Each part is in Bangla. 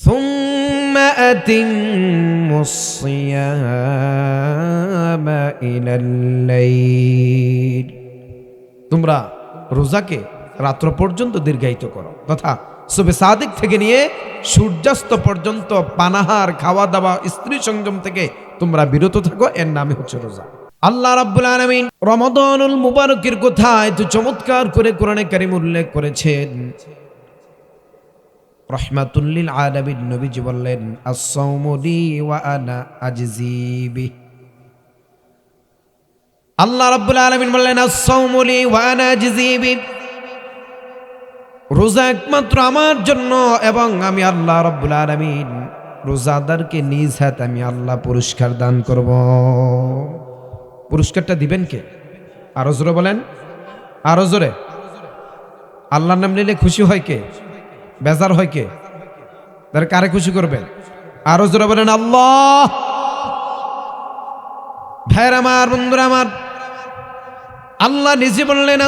ثم أتموا الصيام إلى الليل তোমরা রোজাকে রাত্র পর্যন্ত দীর্ঘায়িত করো তথা সুবে সাদিক থেকে নিয়ে সূর্যাস্ত পর্যন্ত পানাহার খাওয়া দাওয়া স্ত্রী সংযম থেকে তোমরা বিরত থাকো এর নামে হচ্ছে রোজা আল্লাহ রাব্বুল আলামিন রমাদানুল মুবারকের কথা এত চমৎকার করে কোরআনে কারিম উল্লেখ করেছেন রহমাতুল্লিল আলামিন নবীজি বললেন আসসাউমু লি ওয়া আনা আজজিবি আল্লাহ রাব্বুল আলামিন বললেন আসসাউমু লি ওয়া আনা আজজিবি রোজা একমাত্র আমার জন্য এবং আমি আল্লাহ রাব্বুল আলামিন রোজাদারকে নিজ হাতে আমি আল্লাহ পুরস্কার দান করব। পুরস্কারটা দিবেন কে? আরও জোরে বলেন। আরও জোরে। আল্লাহর নাম নিলে খুশি হয় কে? বেজার হয় কে? তার কারে খুশি করবেন আরও জোরে বলেন, আল্লাহ! ভাইয়ের আমার, বন্ধুরা আমার, আল্লাহ নিজে বললেন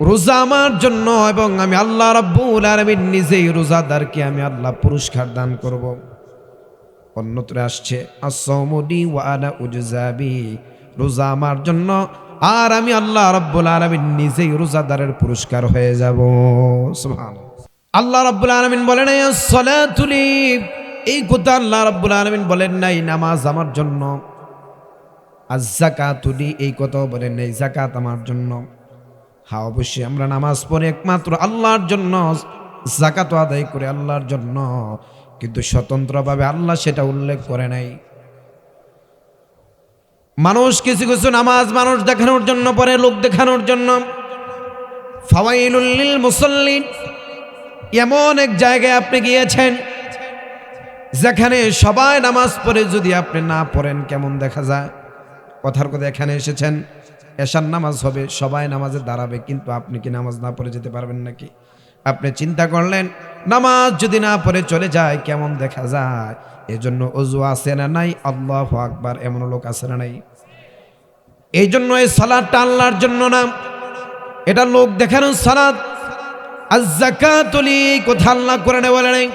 রোজা আমার জন্য এবং আমি আল্লাহ রাব্বুল আলামিন নিজেই রোজাদারকে আমি আল্লাহ পুরস্কার দান করব। অন্যত্রে আসছে আসৌমলি ওয়ানা উজাবি রোজা আমার জন্য আর আমি আল্লাহ রব্বুল আলামিন নিজেই রোজাদারের পুরস্কার হয়ে যাব। আল্লাহ রাব্বুল আলামিন বলেন এই কথা আল্লাহ রাব্বুল আলামিন বলেন নাই, নামাজ আমার জন্য। আর জাকা জাকাতুলি এই কথাও বলেন নাই জাকাত আমার জন্য। হ্যাঁ অবশ্যই আমরা নামাজ পড়ে একমাত্র আল্লাহর জন্য জাকাত আদায় করে আল্লাহর জন্য। কিন্তু স্বতন্ত্রভাবে আল্লাহ সেটা উল্লেখ করে নাই। মানুষ কিছু কিছু নামাজ মানুষ দেখানোর জন্য পরে, লোক দেখানোর জন্য। ফাওয়াইলুল্লিল মুসল্লিন, এমন এক জায়গায় আপনি গিয়েছেন, যেখানে সবাই নামাজ পড়ে যদি আপনি না পড়েন, কেমন দেখা যায়? কথার কথা এখানে এসেছেন, এশার নামাজ হবে, সবাই নামাজে দাঁড়াবে, কিন্তু আপনি কি নামাজ না পড়ে যেতে পারবেন নাকি? আপনি চিন্তা করলেন, নামাজ যদি না পড়ে চলে যায়, কেমন দেখা যায়? এজন্য অজু আছে না নাই? আল্লাহ আকবার এমন লোক আছে না নাই? এই জন্য এই সালাদটা আল্লাহর জন্য না। এটা লোক দেখানো সালাদ। আর জাকাতলি কথা আল্লাহ করে নেওয়া নেই।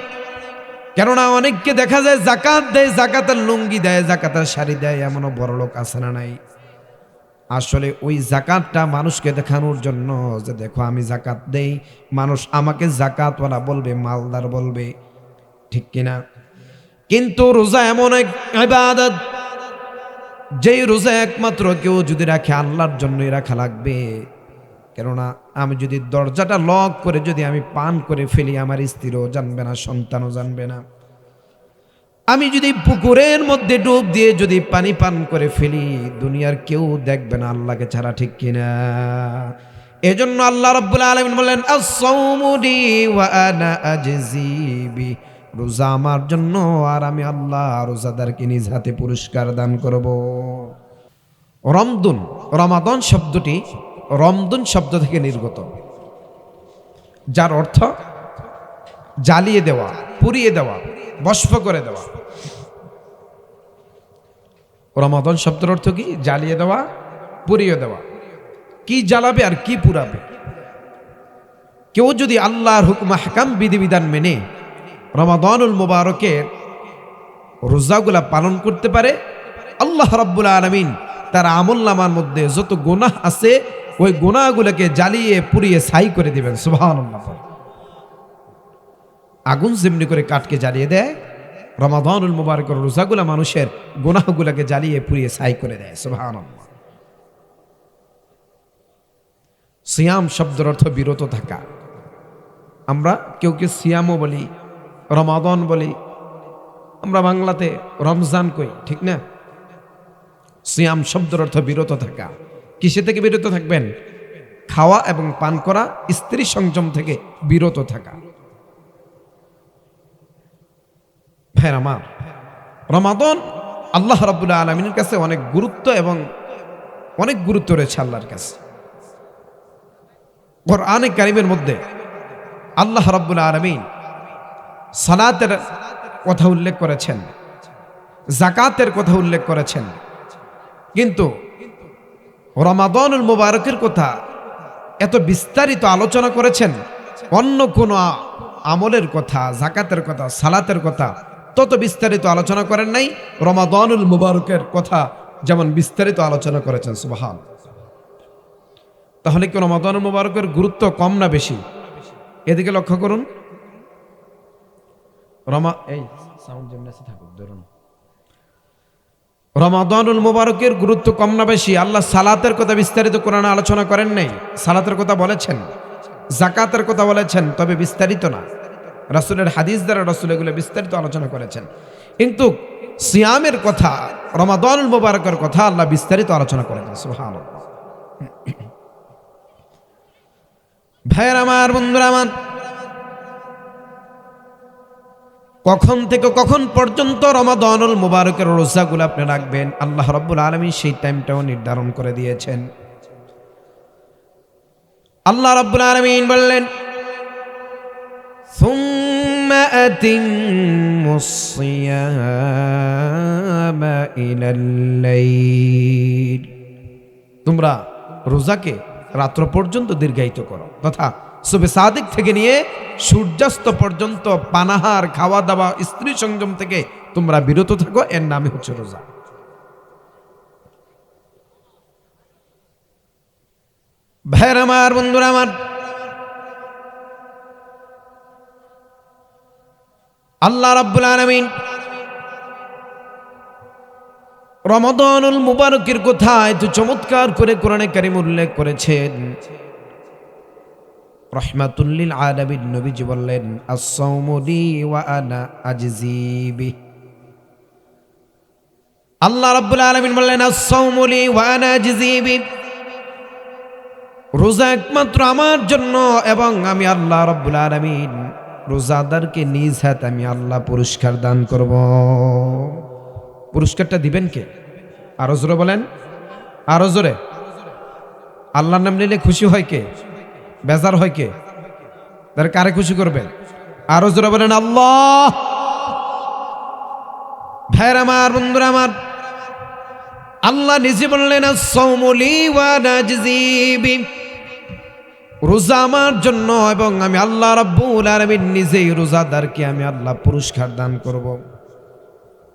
কেননা অনেককে দেখা যায়, জাকাত দেয়, জাকাতের লুঙ্গি দেয়, জাকাতের শাড়ি দেয়, এমনও বড় লোক আছে না নাই? আসলে ওই জাকাতটা মানুষকে দেখানোর জন্য যে দেখো আমি জাকাত দেই, মানুষ আমাকে জাকাতওয়ালা বলবে, মালদার বলবে, ঠিক কিনা? কিন্তু রোজা এমন এক ইবাদত, যেই রোজা একমাত্র কেউ যদি রাখে, আল্লাহর জন্যই রাখা লাগবে। কেননা আমি যদি দরজাটা লক করে যদি আমি পান করে ফেলি, আমার স্ত্রীও জানবে না, সন্তানও জানবে না। আমি যদি পুকুরের মধ্যে ডুব দিয়ে যদি পানি পান করে ফেলি, দুনিয়ার কেউ দেখবে না আল্লাহকে ছাড়া, ঠিক কিনা? এজন্য আল্লাহ রাব্বুল আলামিন আজজিবি রোজা আমার জন্য আর আমি আল্লাহ রোজাদারকে নিজ হাতে পুরস্কার দান করব। রমদুন, রমাদন শব্দটি রমদুন শব্দ থেকে নির্গত। যার অর্থ জ্বালিয়ে দেওয়া, পুড়িয়ে দেওয়া। বস্প করে দেওয়া। রমাদন শব্দের অর্থ কি? জ্বালিয়ে দেওয়া, পুড়িয়ে দেওয়া। কি জ্বালাবে আর কি পুরাবে কেউ যদি আল্লাহর হুকুম হাকাম বিধিবিধান মেনে রমাদানুল মুবারকের রোজাগুলা পালন করতে পারে, আল্লাহ রাব্বুল আলমিন তার আমল নামার মধ্যে যত গোনাহ আছে, ওই গোনাগুলোকে জ্বালিয়ে, পুড়িয়ে ছাই করে দিবেন। সুবাহান আগুন যেমনি করে কাঠকে জ্বালিয়ে দেয়। রমাদানুল মুবারকের রোজাগুলা মানুষের গোনাহগুলাকে জ্বালিয়ে পুড়িয়ে ছাই করে দেয়। সুবাহান সিয়াম শব্দের অর্থ বিরত থাকা। আমরা কেউ কেউ সিয়ামও বলি, রমাদন বলি। আমরা বাংলাতে রমজান কই, ঠিক না? সিয়াম শব্দের অর্থ বিরত থাকা। কিসে থেকে বিরত থাকবেন? খাওয়া এবং পান করা, স্ত্রী সংযম থেকে বিরত থাকা। ভাই আমার রমাদন আল্লাহ রাবুল্লাহ আলমিনের কাছে অনেক গুরুত্ব এবং অনেক গুরুত্ব রয়েছে আল্লাহর কাছে। কোরআনে কারিমের মধ্যে আল্লাহ রাব্বুল আলমিন সালাতের কথা উল্লেখ করেছেন জাকাতের কথা উল্লেখ করেছেন। কিন্তু রমাদনুল মুবারকের কথা এত বিস্তারিত আলোচনা করেছেন, অন্য কোনো আমলের কথা জাকাতের কথা, সালাতের কথা তত বিস্তারিত আলোচনা করেন নাই। রমাদানুল মুবারকের কথা যেমন বিস্তারিত আলোচনা করেছেন, সুবাহান। তাহলে কি রমাদানুল মুবারকের গুরুত্ব কম না বেশি? এদিকে লক্ষ্য করুন। রমা, এই সাউন্ড যেমনি থাকুক, ধরুন। রমাদানুল মুবারকের গুরুত্ব কম না বেশি? আল্লাহ সালাতের কথা বিস্তারিত কোরআনে আলোচনা করেন নাই। সালাতের কথা বলেছেন। জাকাতের কথা বলেছেন, তবে বিস্তারিত না। রাসূলের হাদিস দ্বারা রাসূল এগুলো বিস্তারিত আলোচনা করেছেন। কিন্তু সিয়ামের কথা, রমাদানুল মুবারকের কথা আল্লাহ বিস্তারিত আলোচনা করেছেন। সুবহানাল্লাহ। ভাইয়ের আমার, বন্ধুরা আমার, কখন থেকে কখন পর্যন্ত রমাদানুল মুবারকের রোজাগুলো আপনি রাখবেন? আল্লাহ রব্বুল আলমী সেই টাইমটাও নির্ধারণ করে দিয়েছেন। আল্লাহ রব্বুল আলমিন বললেন أتموا الصيام إلى الليل তোমরা রোজাকে রাত্র পর্যন্ত দীর্ঘায়িত করো তথা সুবে সাদিক থেকে নিয়ে সূর্যাস্ত পর্যন্ত পানাহার খাওয়া দাওয়া স্ত্রী সংযম থেকে তোমরা বিরত থাকো এর নামই হচ্ছে রোজা ভাইয়ের আমার বন্ধুরা আমার আল্লাহ রাব্বুল আলামিন রমদানুল মুবারকের কথা এত চমৎকার করে কোরআনে কারিম উল্লেখ করেছেন। রহমাতুল্লিল আলামিন নবীজি বললেন আস-সাওমুলি ওয়া আনা আজজিবি আল্লাহ রাব্বুল আলামিন বললেন আস-সাওমুলি ওয়া আনা আজজিবি রোজা একমাত্র আমার জন্য এবং আমি আল্লাহ রাব্বুল আলামিন রোজাদারকে নিজ হাতে আমি আল্লাহ পুরস্কার দান করব। পুরস্কারটা দিবেন কে? আরও জোরে বলেন। আরও জোরে। আল্লাহর নাম নিলে খুশি হয় কে? বেজার হয় কে? তার কারে খুশি করবেন আরও জোরে বলেন, আল্লাহ! ভাইয়ের আমার, বন্ধুরা আমার, আল্লাহ নিজে বললেন সৌমলি ওয়া নাজজিবি রোজা আমার জন্য এবং আমি আল্লাহ রাব্বুল আলামিন নিজেই রোজাদারকে আমি আল্লাহ পুরস্কার দান করব।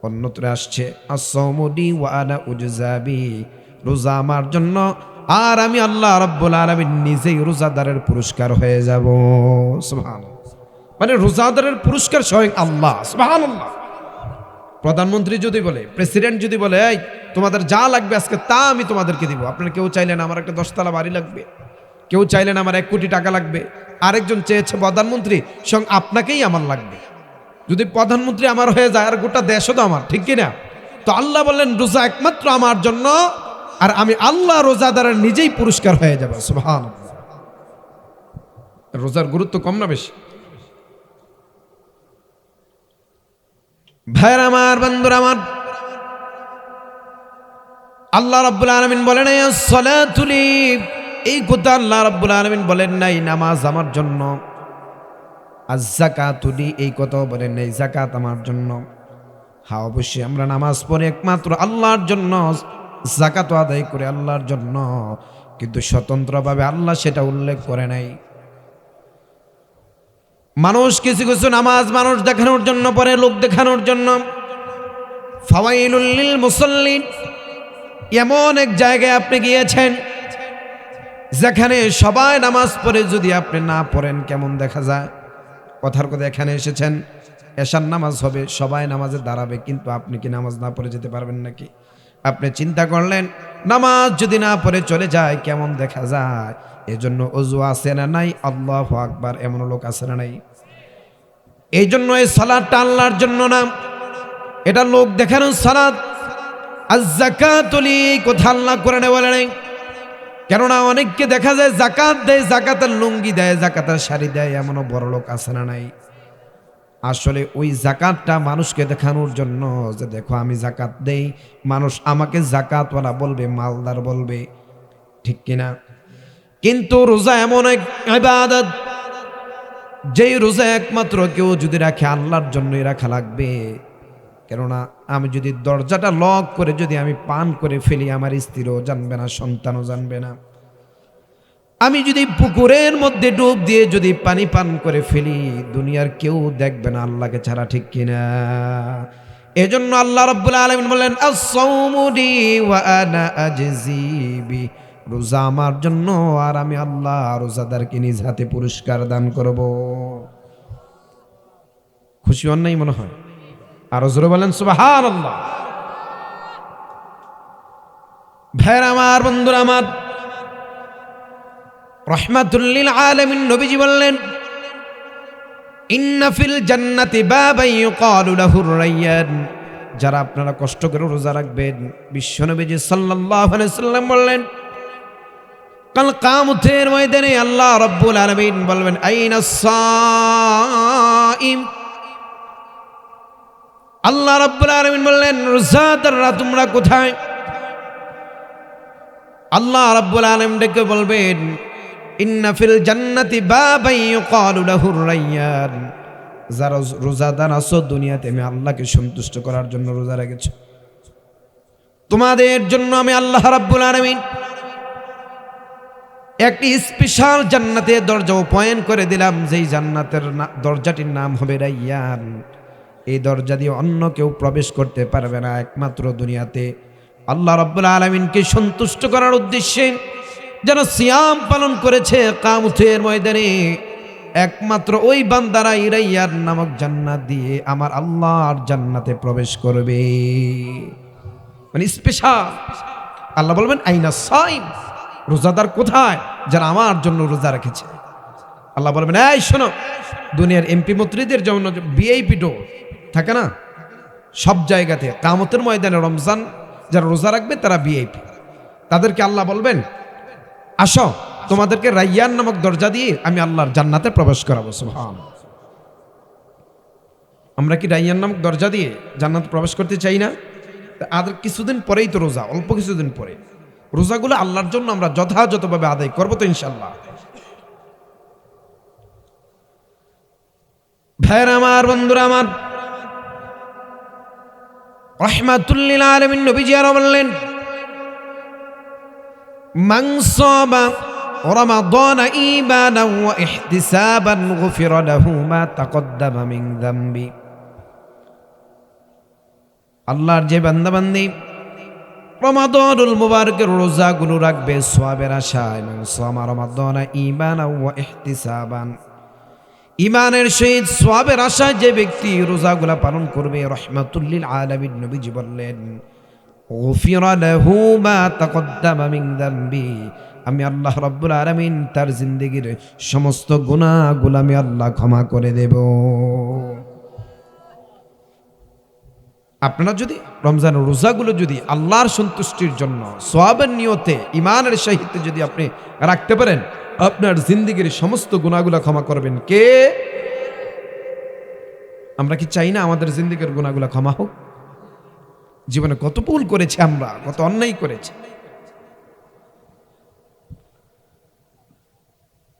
অন্যত্রে আসছে আসৌমুদি ওয়া আনা উজজাবি রোজা আমার জন্য, আর আমি আল্লাহ রাব্বুল আলামিন নিজেই রোজাদারের পুরস্কার হয়ে যাব। সুবহান মানে রোজাদারের পুরস্কার স্বয়ং আল্লাহ, সুবহানাল্লাহ। প্রধানমন্ত্রী যদি বলে, প্রেসিডেন্ট যদি বলে তোমাদের যা লাগবে আজকে তা আমি তোমাদেরকে দিব। আপনারা কেউ চাইলেন আমার একটা দশতলা বাড়ি লাগবে। কেউ চাইলেন আমার এক কোটি টাকা লাগবে। আরেকজন চেয়েছে, প্রধানমন্ত্রী সঙ্গে আপনাকেই আমার লাগবে। যদি প্রধানমন্ত্রী আমার হয়ে যায় আর গোটা দেশও তো আমার, ঠিক কিনা? তো আল্লাহ বললেন, রোজা একমাত্র আমার জন্য, আর আমি আল্লাহ রোজাদারের নিজেই পুরস্কার হয়ে যাব। সুবহান রোজার গুরুত্ব কম না বেশি? ভাইয়ের আমার, বন্ধুর আমার, আল্লাহ রাব্বুল আলামিন বলেন সলাতুলি এই কথা আল্লাহ রাব্বুল আলামিন বলেন নাই নামাজ আমার জন্য। আর জাকাতুলি এই কথাও বলেন নাই জাকাত আমার জন্য। হ্যাঁ অবশ্যই আমরা নামাজ পড়ে একমাত্র আল্লাহর জন্য জাকাত আদায় করে আল্লাহর জন্য। কিন্তু স্বতন্ত্রভাবে আল্লাহ সেটা উল্লেখ করে নাই। মানুষ কিছু কিছু নামাজ মানুষ দেখানোর জন্য পরে লোক দেখানোর জন্য। ফাওয়াইলুল্লিল মুসল্লিন, এমন এক জায়গায় আপনি গিয়েছেন যেখানে সবাই নামাজ পড়ে, যদি আপনি না পড়েন, কেমন দেখা যায়? কথার কথা এখানে এসেছেন, এশার নামাজ হবে, সবাই নামাজে দাঁড়াবে, কিন্তু আপনি কি নামাজ না পড়ে যেতে পারবেন নাকি? আপনি চিন্তা করলেন, নামাজ যদি না পড়ে চলে যায়, কেমন দেখা যায়? এজন্য অজু আছে না নাই? আল্লাহ আকবার এমন লোক আছে না নাই? এই জন্য এই সালাদটা আল্লাহর জন্য না। এটা লোক দেখানোর সালাদ। আর জাকাতলি কথা আল্লাহ করে নেওয়া নাই। কেননা অনেককে দেখা যায় জাকাত দেয় জাকাতের লুঙ্গি দেয় জাকাতের শাড়ি দেয়, এমনও বড় লোক আছে না নাই? আসলে ওই জাকাতটা মানুষকে দেখানোর জন্য যে দেখো আমি জাকাত দেই, মানুষ আমাকে জাকাতওয়ালা বলবে, মালদার বলবে, ঠিক কিনা? কিন্তু রোজা এমন এক ইবাদত, যেই রোজা একমাত্র কেউ যদি রাখে, আল্লাহর জন্যই রাখা লাগবে। কেননা আমি যদি দরজাটা লক করে যদি আমি পান করে ফেলি, আমার স্ত্রীও জানবে না, সন্তানও জানবে না। আমি যদি পুকুরের মধ্যে ডুব দিয়ে যদি পানি পান করে ফেলি, দুনিয়ার কেউ দেখবে না আল্লাহকে ছাড়া, ঠিক কিনা? এজন্য আল্লাহ রাব্বুল আলামিন আজজিবি রোজা আমার জন্য, আর আমি আল্লাহ রোজাদারকে নিজ হাতে পুরস্কার দান করব। খুশি নাই মনে হয়? আর জোরে বলেন, সুবহানাল্লাহ। ভাইয়ের আমার, বন্ধুরা আমার, রহমাতুল্লিল আলামিন নবীজি বললেন, ইন্না ফিল জান্নাতি বাবাই ইউকালু লাহুর রায়্যান যারা আপনারা কষ্ট করে রোজা রাখবেন বিশ্বনবীজি সাল্লাল্লাহু আলাইহি সাল্লাম বললেন, কাল কামতের ময়দানে আল্লাহ রাব্বুল আলামিন বলবেন, আইনা সাইম? আল্লাহ রাব্বুল আলামিন বললেন, রোজাদাররা তোমরা কোথায়? আল্লাহ রাব্বুল আলামিন ডেকে বলবেন, ইন্না ফিল জান্নাতি বাবাই ইউকালু লাহুর রায়্যান যারা রোজাদার আছো দুনিয়াতে, আমি আল্লাহকে সন্তুষ্ট করার জন্য রোজা রেখেছ। তোমাদের জন্য আমি আল্লাহ রাব্বুল আলামিন একটি স্পেশাল জান্নাতে দরজা পয়েন করে দিলাম, যেই জান্নাতের দরজাটির নাম হবে রাইয়ান। এই দরজা দিয়ে অন্য কেউ প্রবেশ করতে পারবে না। একমাত্র দুনিয়াতে আল্লাহ রাব্বুল আলমিনকে সন্তুষ্ট করার উদ্দেশ্যে যেন সিয়াম পালন করেছে কামুথের ময়দানে। একমাত্র ওই বান্দারা ইরাইয়ার নামক জান্নাত দিয়ে আমার আল্লাহর জান্নাতে প্রবেশ করবে। মানে স্পেশাল আল্লাহ বলবেন, আইনা সাইম? রোজাদার কোথায়? যারা আমার জন্য রোজা রেখেছে। আল্লাহ বলবেন, এই শোনো, দুনিয়ার এমপি মন্ত্রীদের যেমন বিআইপি ডো থাকে না? সব জায়গাতে। কামতের ময়দানে রমজান যারা রোজা রাখবে, তারা বিআইপি তাদেরকে আল্লাহ বলবেন, আসো, তোমাদেরকে রাইয়ান নামক দরজা দিয়ে আমি আল্লাহর জান্নাতে প্রবেশ করাবো। সুবহান। আমরা কি রাইয়ান নামক দরজা দিয়ে জান্নাতে প্রবেশ করতে চাই না? আর কিছুদিন পরেই তো রোজা, অল্প কিছুদিন পরে। রোজাগুলো আল্লাহর জন্য আমরা যথাযথভাবে আদায় করব তো ইনশাল্লাহ ভাইয়ের আমার, বন্ধুরা আমার রহমাতুল্লিল আলমিন নবীজি আরো বললেন মাংসবা رمضان إيمانا واحتسابا غفر له ما تقدم من ذنبه আল্লাহর যে বান্দাবান্দি রমাদনুল মুবারকের রোজাগুলো রাখবে সোয়াবের আশায় এবং সোমা রমাদনা ইমান ওয়া ইহতিসাবান ইমানের সহিত সোয়াবের আশায় যে ব্যক্তি রোজাগুলা পালন করবে, রহমাতুল্লিল আলমিন নবীজি বললেন আমি আল্লাহ রব্বুল আলমিন তার জিন্দগির সমস্ত গুণাগুলো আমি আল্লাহ ক্ষমা করে দেব। আপনারা যদি রমজান রোজাগুলো যদি আল্লাহর সন্তুষ্টির জন্য সোয়াবের নিয়তে ইমানের সাহিত্যে যদি আপনি রাখতে পারেন, আপনার জিন্দিগির সমস্ত গুণাগুলো ক্ষমা করবেন। কে? আমরা কি চাই না আমাদের জিন্দিগির গুণাগুলো ক্ষমা হোক? জীবনে কত ভুল করেছি আমরা, কত অন্যায় করেছি।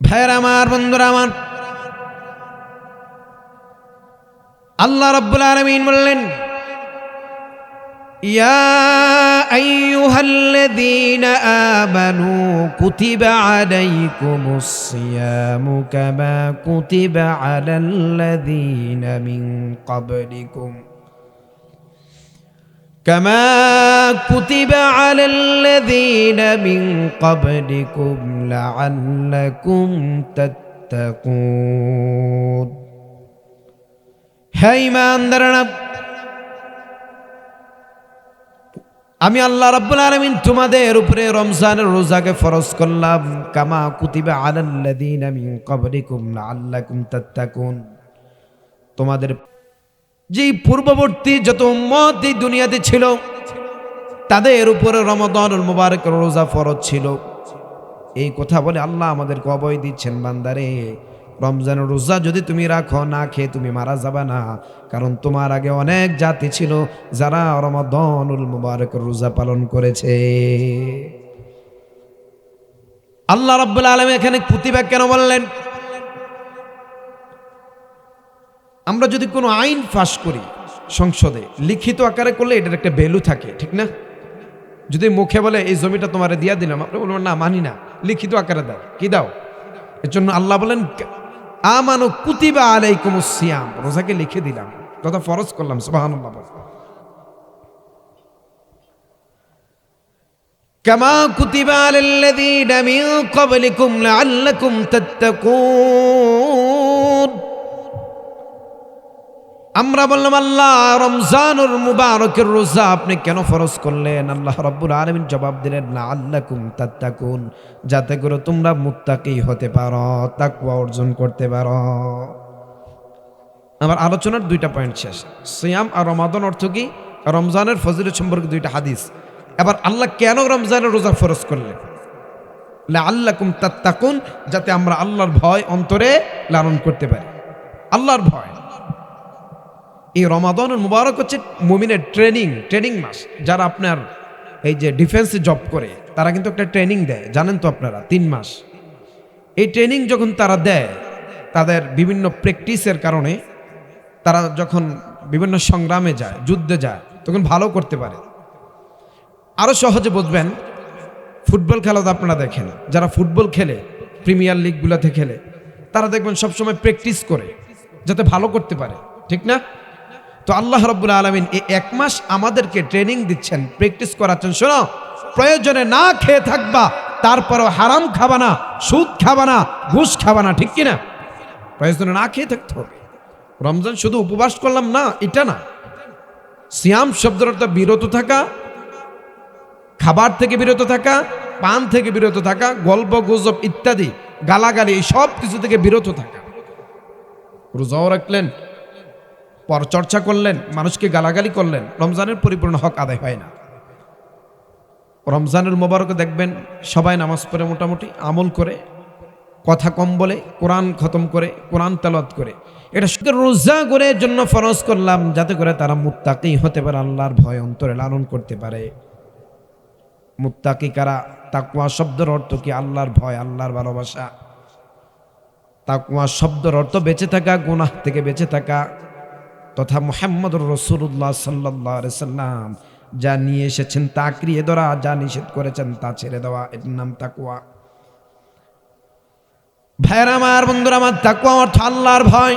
ভাইয়ের আমার, বন্ধুরা আমার, আল্লাহ রব্বুল আলমিন বললেন يا أيها الذين آمنوا كتب عليكم الصيام كما كتب على الذين من قبلكم. كما كتب على الذين من قبلكم لعلكم تتقون. هاي ما أندرنا আমি আল্লাহ রাব্বুল আলামিন তোমাদের উপরে রমজানের রোজাকে ফরজ করলাম। কামা কুতিবা আলাল্লাযীনা মিন ক্বাবলিকুম লাআল্লাকুম তাত্তাকুন। তোমাদের যেই পূর্ববর্তী যত উম্মত এই দুনিয়াতে ছিল, তাদের উপরে রমাদানুল মুবারক রোজা ফরজ ছিল। এই কথা বলে আল্লাহ আমাদেরকে অবয় দিচ্ছেন বান্দারে। রমজানের রোজা যদি তুমি রাখো, না খেয়ে তুমি মারা যাবে না। কারণ তোমার আগে অনেক জাতি ছিল যারা রমাদানুল মুবারক রোজা পালন করেছে। আল্লাহ রাব্বুল আলম এখানে প্রতিভা কেন বললেন? আমরা যদি কোনো আইন ফাঁস করি সংসদে, লিখিত আকারে করলে এটার একটা ভ্যালু থাকে, ঠিক না? যদি মুখে বলে, এই জমিটা তোমারে দিয়া দিলাম আপনি বলবেন না, মানি না, লিখিত আকারে দাও, কি দাও? এর জন্য আল্লাহ বলেন আমানু কুতিবা আলাইকুম সিয়াম। রোজাকে লিখে দিলাম। তথা ফরজ করলাম, সুবহানাল্লাহ কামা কুতিবা আলাল্লাযীনা মিন ক্বাবলিকুম লাআল্লাকুম তাত্তাকুন। আমরা বললাম, আল্লাহ রমজানুর মুবারকের রোজা আপনি কেন ফরজ করলেন? আল্লাহ রব্বুল আলমিন জবাব দিলেন না আল্লাকুম তাত্তাকুন, যাতে করে তোমরা মুত্তাকি হতে পারো, তাকওয়া অর্জন করতে পারো। আমার আলোচনার দুইটা পয়েন্ট শেষ। সিয়াম আর রমাদন অর্থ কি? রমজানের ফজিলত সম্পর্কে দুইটা হাদিস। এবার আল্লাহ কেন রমজানের রোজা ফরজ করলেন? আল্লাকুম তাত্তাকুন, যাতে আমরা আল্লাহর ভয় অন্তরে লালন করতে পারি। আল্লাহর ভয়। এই রমাদনের মুবারক হচ্ছে মুমিনের ট্রেনিং ট্রেনিং মাস। যারা আপনার এই যে ডিফেন্সে জব করে, তারা কিন্তু একটা ট্রেনিং দেয়। জানেন তো আপনারা, তিন মাস। এই ট্রেনিং যখন তারা দেয়, তাদের বিভিন্ন প্র্যাকটিসের কারণে তারা যখন বিভিন্ন সংগ্রামে যায়, যুদ্ধে যায়, তখন ভালো করতে পারে। আরও সহজে বুঝবেন, ফুটবল খেলা তো আপনারা দেখেন। যারা ফুটবল খেলে, প্রিমিয়ার লিগগুলোতে খেলে, তারা দেখবেন সবসময় প্র্যাকটিস করে, যাতে ভালো করতে পারে। ঠিক না? তো আল্লাহ রব্বুল আলমিন এই এক মাস আমাদেরকে ট্রেনিং দিচ্ছেন প্র্যাকটিস করাচ্ছেন। শোনো, প্রয়োজনে না খেয়ে থাকবা, তারপরও হারাম খাবা না, সুদ খাবা না, ঘুষ খাবা না, ঠিক কিনা? প্রয়োজনে না খেয়ে থাকতে হবে। রমজান শুধু উপবাস করলাম না, এটা না। সিয়াম শব্দের অর্থ বিরত থাকা, খাবার থেকে বিরত থাকা, পান থেকে বিরত থাকা, গল্প, গুজব ইত্যাদি, গালাগালি, এই সব কিছু থেকে বিরত থাকা। রোজাও রাখলেন পরচর্চা করলেন, মানুষকে গালাগালি করলেন, রমজানের পরিপূর্ণ হক আদায় হয় না। রমজানের মোবারকে দেখবেন, সবাই নামাজ পড়ে মোটামুটি আমল করে, কথা কম বলে, কোরআন খতম করে, কোরআন তালত করে। এটা শুধু রোজা করে জন্য ফরজ করলাম, যাতে করে তারা মুত্তাকি হতে পারে, আল্লাহর ভয় অন্তরে লালন করতে পারে। মুত্তাকি কারা? তাকুয়া শব্দের অর্থ কি? আল্লাহর ভয়, আল্লাহর ভালোবাসা। তাকুয়া শব্দের অর্থ বেঁচে থাকা, গুনাহ থেকে বেঁচে থাকা। তথা মোহাম্মদ রসুল্লাহ সাল্লাহ সাল্লাম, যা নিয়ে এসেছেন তা ক্রিয়ে ধরা যা নিষেধ করেছেন তা ছেড়ে দেওয়া এটার নাম তাকুয়া ভাইয়ের আমার, বন্ধুরা আমার তাকুয়া অর্থ আল্লাহর ভয়।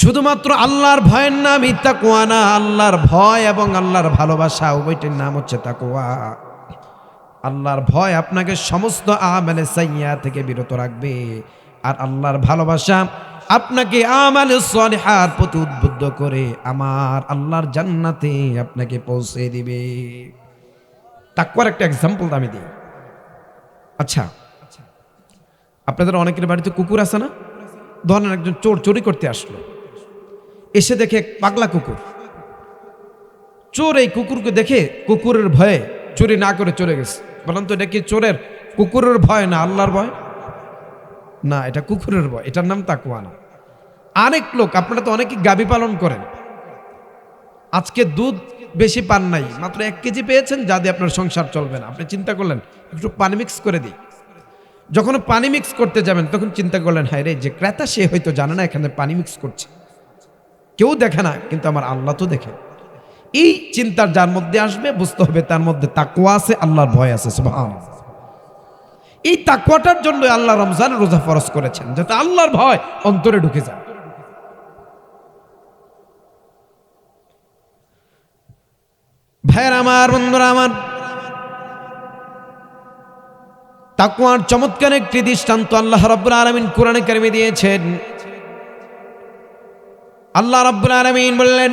শুধুমাত্র আল্লাহর ভয়ের নাম তাকুয়া না, আল্লাহর ভয় এবং আল্লাহর ভালোবাসা, উভয়টির নাম হচ্ছে তাকুয়া আল্লাহর ভয় আপনাকে সমস্ত আমেলে সাইয়া থেকে বিরত রাখবে, আর আল্লাহর ভালোবাসা আপনাকে আমালে সলিহার প্রতি উদ্বুদ্ধ করে আমার আল্লাহর জান্নাতে আপনাকে পৌঁছে দিবে। তাকুয়ার একটা এক্সাম্পল আমি দিই। আচ্ছা আপনাদের অনেকের বাড়িতে কুকুর আছে না? ধরেন একজন চোর চুরি করতে আসলো। এসে দেখে এক পাগলা কুকুর। চোর এই কুকুরকে দেখে কুকুরের ভয়ে চুরি না করে চলে গেছে। বললাম তো, এটা কি চোরের কুকুরের ভয় না আল্লাহর ভয়? না, এটা কুকুরের ভয়। এটার নাম তাকুয়া না। আরেক লোক, আপনারা তো অনেকে গাবি পালন করেন। আজকে দুধ বেশি পান নাই, মাত্র এক কেজি পেয়েছেন, যা দিয়ে আপনার সংসার চলবে না। আপনি চিন্তা করলেন, একটু পানি মিক্স করে দিই। যখন পানি মিক্স করতে যাবেন, তখন চিন্তা করলেন হ্যাঁ রে, যে ক্রেতা সে হয়তো জানে না এখানে পানি মিক্স করছে। কেউ দেখে না, কিন্তু আমার আল্লাহ তো দেখে। এই চিন্তার যার মধ্যে আসবে, বুঝতে হবে তার মধ্যে তাকুয়া আছে, আল্লাহর ভয় আছে এই তাকুয়াটার জন্য আল্লাহ রমজান রোজা ফরজ করেছেন, যাতে আল্লাহর ভয় অন্তরে ঢুকে যায়। ভাইয়ের আমার বন্ধুরা আমার তাকুয়ার চমৎকার একটি দৃষ্টান্ত আল্লাহ রব্বুল আলমিন কোরআনে কারিমে দিয়েছেন আল্লাহ রব্বুল আলমিন বললেন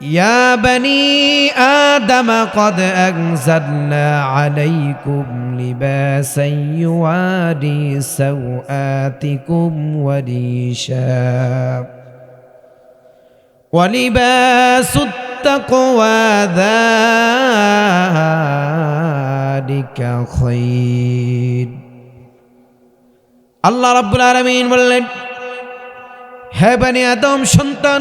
يا بني آدم قد أنزلنا عليكم لباسا يواري سوآتكم وريشا ولباس التقوى ذلك خير আল্লাহ রাব্বুল আলামিন বললেন হে বনি আদম সন্তান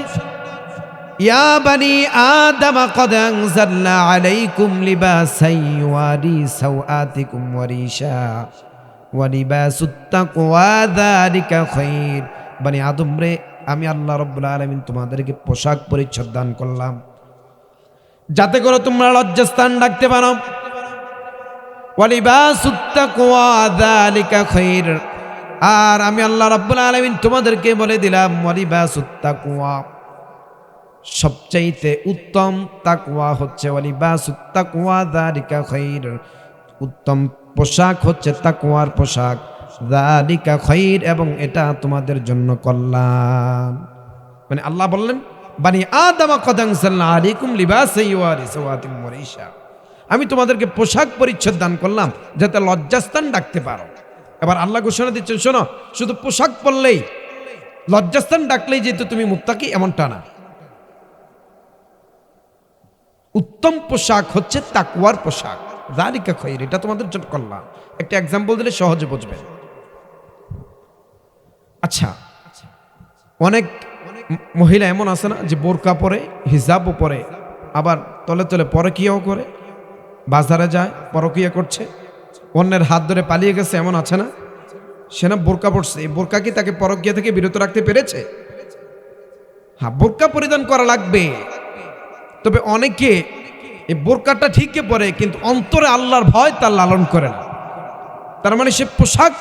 ইয়া বনি আদম قد انزلنا عليكم لباسا يواري سوآتكم وريشا ولباس التقوى ذلك خير বনি আদম রে আমি আল্লাহ রব্বুল আলমিন তোমাদেরকে পোশাক পরিচ্ছদ দান করলাম যাতে করে তোমরা লজ্জাস্থান ডাকতে পারো। আর আমি আল্লাহ রাব্বুল আলামিন তোমাদেরকে বলে দিলাম ওয়ালিবাসুত তাকওয়া সবচাইতে উত্তম তাকুয়া হচ্ছে ওয়ালিবাসুত তাকওয়া যালিকা খায়র উত্তম পোশাক হচ্ছে তাকুয়ার পোশাক যালিকা খায়র এবং এটা তোমাদের জন্য কল্যাণ। মানে আল্লাহ বললেন বানি আদামা কদাং সাল্লাহ আলাইকুম লিবাসে ইউয়ারি সওয়াতিম মরিশা। আমি তোমাদেরকে পোশাক পরিচ্ছদ দান করলাম যাতে লজ্জাস্থান ডাকতে পারো। এবার আল্লাহ ঘোষণা দিচ্ছেন, শোনো, শুধু পোশাক পরলেই, লজ্জাস্থান ডাকলেই যেহেতু তুমি মুক্তাকি, এমনটা না। উত্তম পোশাক হচ্ছে তাকুয়ার পোশাক। দারিকা খৈর, এটা তোমাদের জন্য করলাম। একটা এক্সাম্পল দিলে সহজে বুঝবে আচ্ছা অনেক মহিলা এমন আছে না যে বোরকা পরে, হিজাবও পরে, আবার তলে তলে পরকিয়াও করে, বাজারে যায়, পরকিয়া করছে, অন্যের হাত ধরে পালিয়ে গেছে এমন আছে না? সে না বোরকা পড়ছে এই বোরকা কি তাকে পরকিয়া থেকে বিরত রাখতে পেরেছে? হ্যাঁ বোরকা পরিধান করা লাগবে। তবে অনেকে এই বোরকাটা ঠিকই পরে, কিন্তু অন্তরে আল্লাহর ভয় তার লালন করে না। তার মানে সে পোশাক,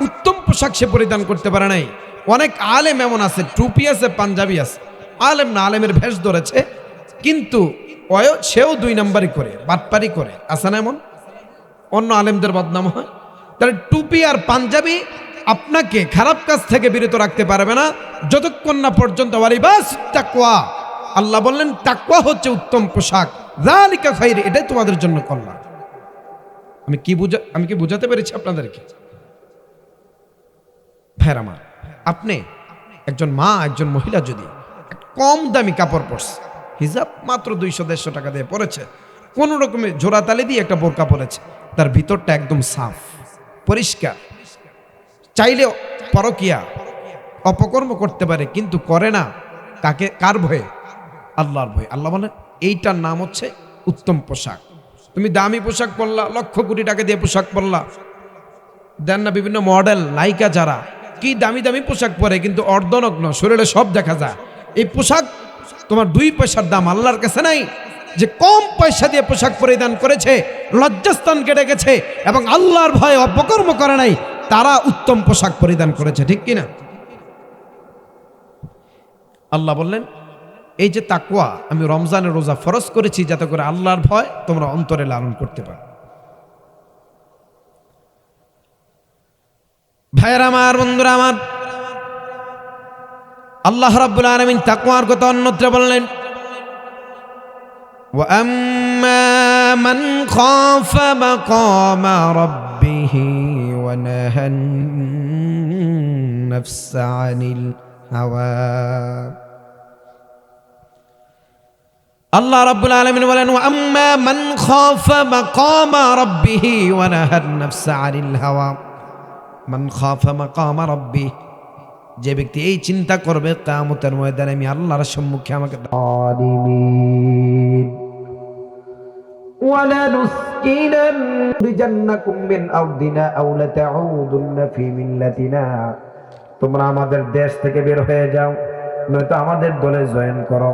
উত্তম পোশাক সে পরিধান করতে পারে নাই। অনেক আলেম এমন আছে, টুপি আছে, পাঞ্জাবি আছে। আলেম না, আলেমের ভেষ ধরেছে। কিন্তু অয়, সেও দুই নাম্বারই করে, বাটপারি করে। আছে না এমন? অন্য আলেমদের বদনাম হয়। তাহলে টুপি আর পাঞ্জাবি আপনাকে খারাপ কাজ থেকে বিরত রাখতে পারবে না। যতক্ষণ না পর্যন্ত ওয়ালিবাস তাকওয়া। আল্লাহ বললেন, তাকওয়া হচ্ছে উত্তম পোশাক। জালিকা খাইর, এটাই তোমাদের জন্য কল্যাণ। আমি কি বুঝা, আমি কি বুঝাতে পেরেছি আপনাদেরকে? ভাইয়ের আমার। আপনি, একজন মা, একজন মহিলা যদি কম দামি কাপড় পরছে, হিজাব মাত্র দুইশো, দেড়শো টাকা দিয়ে পরেছে, কোন রকমের জোড়াতালি দিয়ে একটা বোরকা পরেছে, তার ভিতরটা একদম সাফ, পরিষ্কার চাইলে পরকিয়া, অপকর্ম করতে পারে, কিন্তু করে না, কাকে, কার ভয়ে? আল্লাহর ভয়ে। আল্লাহ বলেন, এইটার নাম হচ্ছে উত্তম পোশাক। তুমি দামি পোশাক পরলা, লক্ষ কোটি টাকা দিয়ে পোশাক পরলা। দেন না বিভিন্ন মডেল, নায়িকা যারা কি দামি দামি পোশাক পরে, কিন্তু অর্ধনগ্ন, শরীরে সব দেখা যায়। এই পোশাক তোমার দুই পয়সার দাম আল্লাহর কাছে নাই, যে কম পয়সা দিয়ে পোশাক পরিধান করেছে, লজ্জাস্থান কেটে গেছে এবং আল্লাহর ভয়ে অপকর্ম করে নাই, তারা উত্তম পোশাক পরিধান করেছে, ঠিক কিনা? আল্লাহ বললেন, এই যে তাকুয়া আমি রমজানের রোজা ফরজ করেছি যাতে করে আল্লাহর ভয় তোমরা অন্তরে লালন করতে পারো। ভাইয়ের আমার বন্ধুরা আমার আল্লাহ রাব্বুল আলামিন তাকওয়ার কথা অন্যত্র বললেন وأما من خاف مقام ربه ونهى النفس عن الهوى আল্লাহ রাব্বুল আলামিন বলেন ওয়াম্মা মান খাফা মাকামা রাব্বিহি ওয়া নাহান নাফসা আনিল হাওয়া যে ব্যক্তি এই চিন্তা করবে কামতের ময়দানে আমি আল্লাহর সম্মুখে আমাকে তোমরা আমাদের দেশ থেকে বের হয়ে যাও, নয়তো আমাদের দলে জয়েন করো।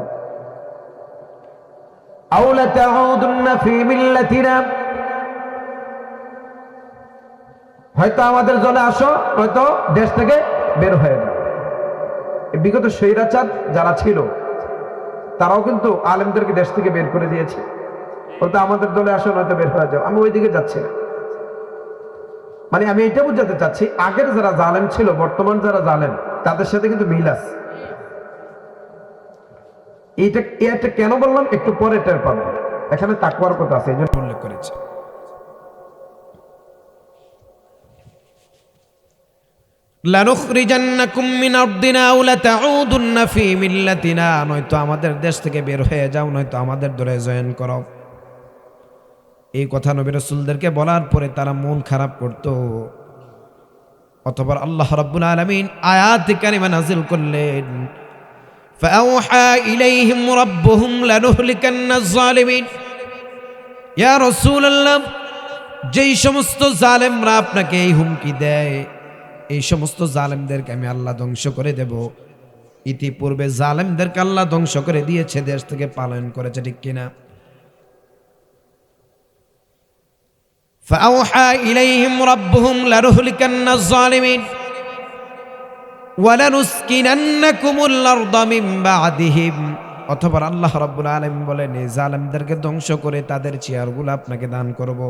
আউলা তাউদুন্না ফি মিল্লাতিনা। হয়তো আমাদের দলে আসো, হয়তো দেশ থেকে বের হয়ে যাও। বিগত স্বৈরাচার যারা ছিল, তারাও কিন্তু আলেমদেরকে দেশ থেকে বের করে দিয়েছে। বলতে আমাদের দলে আসো, নয়তো বের হয়ে যাও। আমি ওই দিকে যাচ্ছি না। মানে আমি এটা বুঝাতে চাচ্ছি, আগের যারা জালেম ছিল, বর্তমান যারা জালেম, তাদের সাথে কিন্তু মিল আছে। এইটা এটা কেন বললাম? একটু পরে টের পাবেন এখানে তাকুয়ার কথা আছে নয়তো আমাদের দেশ থেকে বের হয়ে যাও নয়তো আমাদের দলে জয়েন করো এই কথা নবী রাসূলদেরকে বলার পরে তারা মন খারাপ করত অতঃপর আল্লাহ রাব্বুল আলামিন আয়াত কারিমা নাযিল করলেন فأوحى إليهم ربهم لنهلكن الظالمين ইয়া রাসূলুল্লাহ যেই সমস্ত জালেমরা আপনাকে এই হুমকি দেয় এই সমস্ত জালেমদেরকে আমি আল্লাহ ধ্বংস করে দেব। ইতিপূর্বে জালেমদেরকে আল্লাহ ধ্বংস করে দিয়েছে, দেশ থেকে পালন করেছে, ঠিক কিনা? فأوحى إليهم ربهم لنهلكن الظالمين ولنسكننكم الأرض من بعدهم অথবা আল্লাহ রব্বুল আলম বলেন, এই জালেমদেরকে ধ্বংস করে তাদের চেয়ারগুলো আপনাকে দান করব।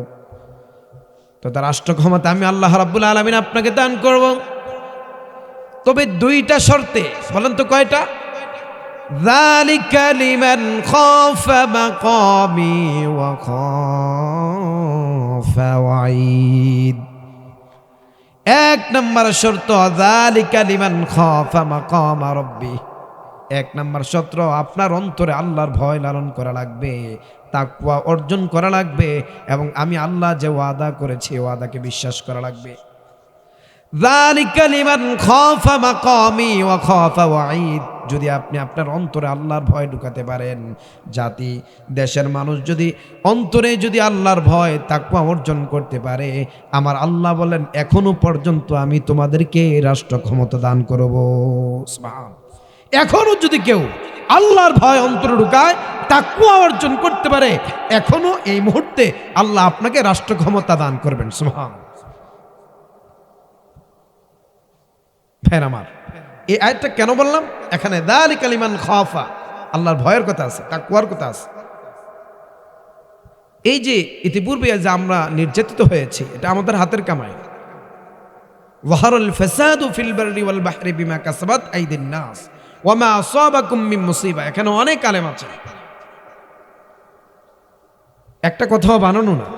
তো তার রাষ্ট্র ক্ষমতা আমি আল্লাহ রাব্বুল আলামিন আপনাকে দান করব তবে দুইটা শর্তে বলেন তো কয়টা ذلك لمن خاف مقامي وخاف وعيد এক নম্বর শর্ত ذلك لمن خاف مقام ربي এক নাম্বার সত্র, আপনার অন্তরে আল্লাহর ভয় লালন করা লাগবে তাকুয়া অর্জন করা লাগবে, এবং আমি আল্লাহ যে ওয়াদা করেছি ওয়াদাকে বিশ্বাস করা লাগবে। যদি আপনি আপনার অন্তরে আল্লাহর ভয় ঢুকাতে পারেন, জাতি, দেশের মানুষ যদি অন্তরে যদি আল্লাহর ভয় তাকুয়া অর্জন করতে পারে, আমার আল্লাহ বলেন, এখনও পর্যন্ত আমি তোমাদেরকে রাষ্ট্র ক্ষমতা দান করব। সুবহান। এখনও যদি কেউ আল্লাহর ভয় অন্তরে ঢুকায়, তাকুয়া অর্জন করতে পারে, এখনও এই মুহূর্তে আল্লাহ আপনাকে রাষ্ট্র ক্ষমতা দান করবেন। সুবহান। ফের আমার। এই আয়টা কেন বললাম? এখানে দালি কালিমান খাফা। আল্লাহর ভয়ের কথা আছে, তাকুয়ার কথা আছে। এই যে ইতিপূর্বে যে আমরা নির্যাতিত হয়েছি, এটা আমাদের হাতের কামাই। ওয়াহারুল ফাসাদু ফিল বাররি ওয়াল বাহরি বিমা কাসাবাত আইদিন নাস। ওয়া মা আসাবাকুম মিন মুসিবা। এখানে অনেক আলেম আছে। একটা কথাও বানানো না।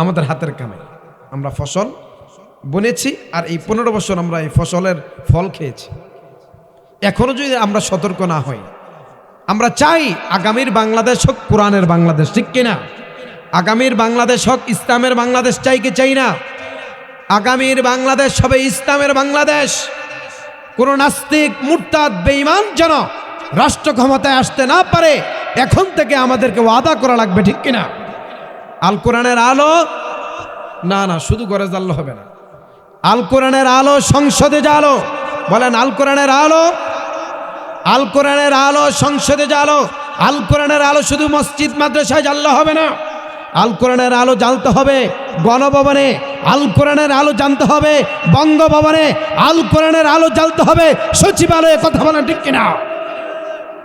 আমাদের হাতের কামাই। আমরা ফসল বুনেছি আর এই পনেরো বছর আমরা এই ফসলের ফল খেয়েছি। এখনও যদি আমরা সতর্ক না হই, আমরা চাই আগামীর বাংলাদেশ হোক কোরআনের বাংলাদেশ, ঠিক কিনা? আগামীর বাংলাদেশ হোক ইসলামের বাংলাদেশ, চাই কি চাই না? আগামীর বাংলাদেশ হবে ইসলামের বাংলাদেশ। কোন নাস্তিক, মুরতাদ, বেঈমান যেন রাষ্ট্র ক্ষমতায় আসতে না পারে, এখন থেকে আমাদেরকে ওয়াদা করা লাগবে, ঠিক কিনা? আল কোরআনের আলো? না না, শুধু ঘরে জানলে হবে না। আল কোরআনের আলো সংসদে জালো বলেন, আল কোরআনের আলো? আল কোরআনের আলো সংসদে জালো আল কোরআনের আলো শুধু মসজিদ, মাদ্রাসায় জানলে হবে না। আল কোরআনের আলো জানতে হবে, গণভবনে আল কোরআনের আলো জানতে হবে, বঙ্গভবনে আল কোরআনের আলো জানতে হবে, সচিবালয়ে কথা বলেন ঠিক কিনা?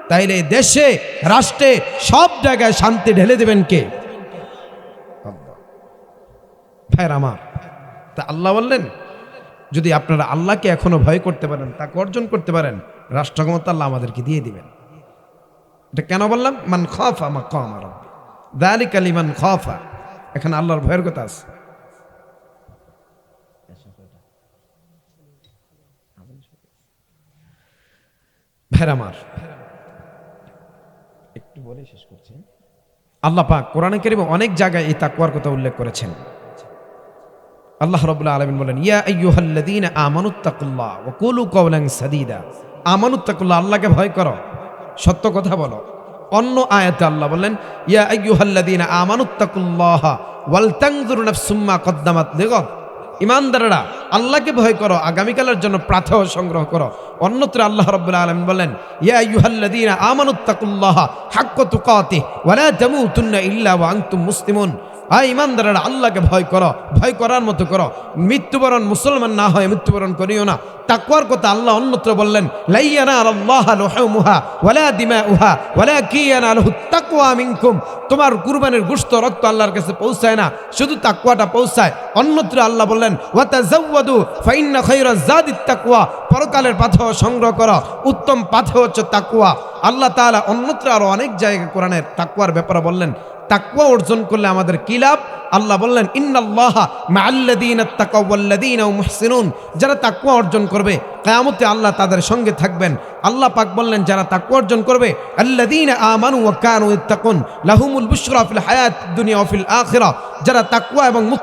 তাইলে দেশে, রাষ্ট্রে সব জায়গায় শান্তি ঢেলে দেবেন কে? ভাইর আমার। তা আল্লাহ বললেন, যদি আপনারা আল্লাহকে এখনও ভয় করতে পারেন, তাকে অর্জন করতে পারেন রাষ্ট্র ক্ষমতা আল্লাহ আমাদেরকে দিয়ে দিবেন। এটা কেন বললাম? মান খফা মা কম আর দালিক আলী মান খফা এখানে আল্লাহর ভয়ের কথা আছে। ভাইর আমার একটু বলে শেষ করছি। আল্লাহ পাক কোরআনে কারিমে অনেক জায়গায় এই তাকওয়ার কথা উল্লেখ করেছেন। আল্লাহ রাব্বুল আলামিন বলেন ইয়া আইয়ুহাল্লাযীনা আমানুত্তাকুল্লাহ ওয়া কুলু কাওলান সাদীদা। আমানুত্তাকুল্লাহ আল্লাহকে ভয় করো। সত্য কথা বলো। অন্য আয়াতে আল্লাহ বললেন, ইয়া আইয়ুহাল্লাযীনা আমানুত্তাকুল্লাহ ওয়াল তানজুর নাফসুম মা কদ্দামাত লিগাদ। ইমানদাররা, আল্লাহকে ভয় করো, আগামীকালের জন্য প্রাথেয় সংগ্রহ করো। অন্যত্র আল্লাহ রাব্বুল আলামিন বলেন ইয়া আইয়ুহাল্লাযীনা আমানুত্তাকুল্লাহ হাক্ক তুকাতি ওয়ালা তামুতুন্না ইল্লা ওয়া আনতুম মুসলিমুন। আয় ইমানদারেরা, আল্লাহকে ভয় করো, ভয় করার মতো করো। মৃত্যুবরণ মুসলমান না হয়, মৃত্যুবরণ করিও না। তাকওয়ার কথা আল্লাহ অন্যত্র বললেন, লাইয়ানা আল্লাহ লুহুমুহা ওয়ালা দিমাউহা ওয়ালা কিয়ানা লাহু তাকওয়া মিনকুম। তোমার কুরবানির গোশত রক্ত আল্লাহর কাছে পৌঁছায় না, শুধু তাকওয়াটা পৌঁছায়। অন্যত্র আল্লাহ বললেন ওয়া তাজাওয়াদু ফাইন্না খায়রাজ জাদিত তাকওয়া। পরকালের পাথেয় সংগ্রহ করো, উত্তম পাথেয় হচ্ছে তাকওয়া। আল্লাহ তাআলা অন্যত্র আরও অনেক জায়গায় কোরআনের তাকওয়ার ব্যাপারে বললেন তাকওয়া অর্জন করলে আমাদের কি লাভ? আল্লাহ বললেন, ইন্নাল্লাহা মাআল্লাযীনা তাকাও ওয়াল্লাযীনা মুহসিনুন। যারা তাকুয়া অর্জন করবে, কিয়ামতে আল্লাহ তাদের সঙ্গে থাকবেন। আল্লাহ পাক বললেন, যারা তাকুয়া অর্জন করবে, আল্লাযীনা আমানু ওয়া কানু ইত্তাকুন, লাহুমুল বুশরা ফিল হায়াত দুনিয়া ফিল আখিরা। যারা তাকুয়া এবং